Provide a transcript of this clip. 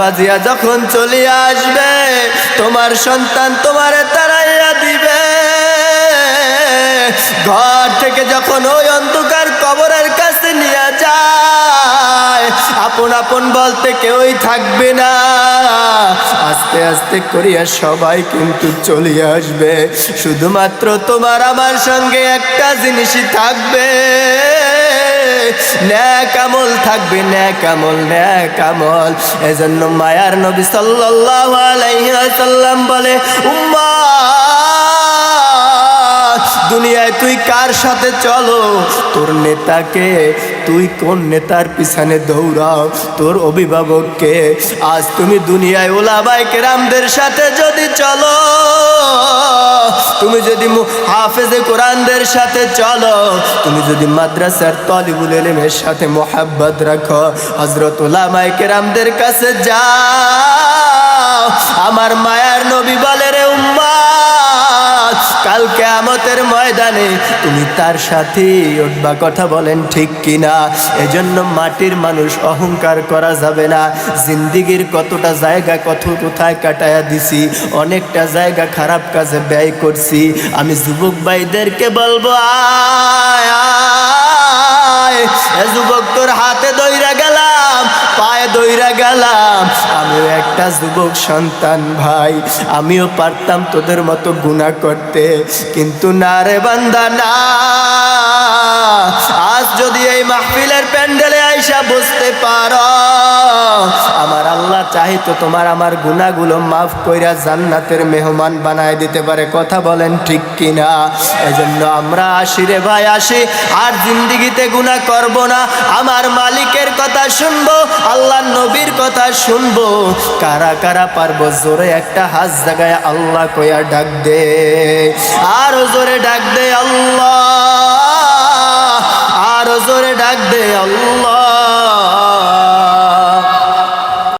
বাজিয়া যখন চলে আসবে, তোমার সন্তান তোমারে তারাইয়া দিবে। ঘর থেকে যখন ওই অন্ধকার কবরের কাছে নিয়ে যায়, আপন আপন বলতে কেউই থাকবে না। আস্তে আস্তে করিয়া সবাই কিন্তু চলে আসবে। শুধুমাত্র তোমার, আমার সঙ্গে একটা জিনিসই থাকবে। ন্যাক আমল থাকবে ন্যাকামল ন্যাকামল। এজন্য মায়ার নবী সাল্লাল্লাহু আলাইহি ওয়াসাল্লাম বলে উম্মা দুনিয়ায় তুই কার সাথে চলো? তোর নেতাকে তুই কোন নেতার পিছনে দৌড়াও? তোর অভিভাবককে আজ তুমি দুনিয়ায় ওলাবাই কেরামদের সাথে যদি চলো, তুমি যদি হাফেজে কোরআনদের সাথে চলো, তুমি যদি মাদ্রাসার তলিবুল এলেমের সাথে মোহাব্বত রাখো হজরত ওলামাই কেরামদের কাছে যাও। আমার মায়ার কালকে আমতের ময়দানে তুমি তার সাথে উঠবা। কথা বলেন ঠিক কিনা? এজন্য মাটির মানুষ অহংকার করা যাবে না। জিন্দিগির কতটা জায়গা, কত কোথায় কাটায়া দিছি, অনেকটা জায়গা খারাপ কাজে ব্যয় করছি। আমি যুবক ভাইদেরকে বলব, আয় যুবক তোর হাতে দইরা গেলাম পায়ে দইরা গেলাম। আমিও একটা যুবক সন্তান ভাই। আমিও পারতাম তোদের মতো গুণা করতে। কিন্তু না রে বান্দা, না। আজ যদি এই মাহফিলের প্যান্ডেলে আইসা বুঝতে পারো। চাহিতো তোমার আমার গুণাগুলো মাফ কইরা জান্নাতের মেহমান বানায় দিতে পারে। কথা বলেন ঠিক কিনা? এজন্য আমরা আসি রে ভাই, আসি। আর জিন্দিগিতে গুণা করব না। আমার মালিকের কথা শুনব, আল্লাহ নবীর কথা শুনব। কারা কারা পারব? জোরে একটা হাত জায়গায় আল্লাহ কয়া ডাক দে। আরও জোরে ডাক দে আল্লাহ। আরও জোরে ডাক দে আল্লাহ।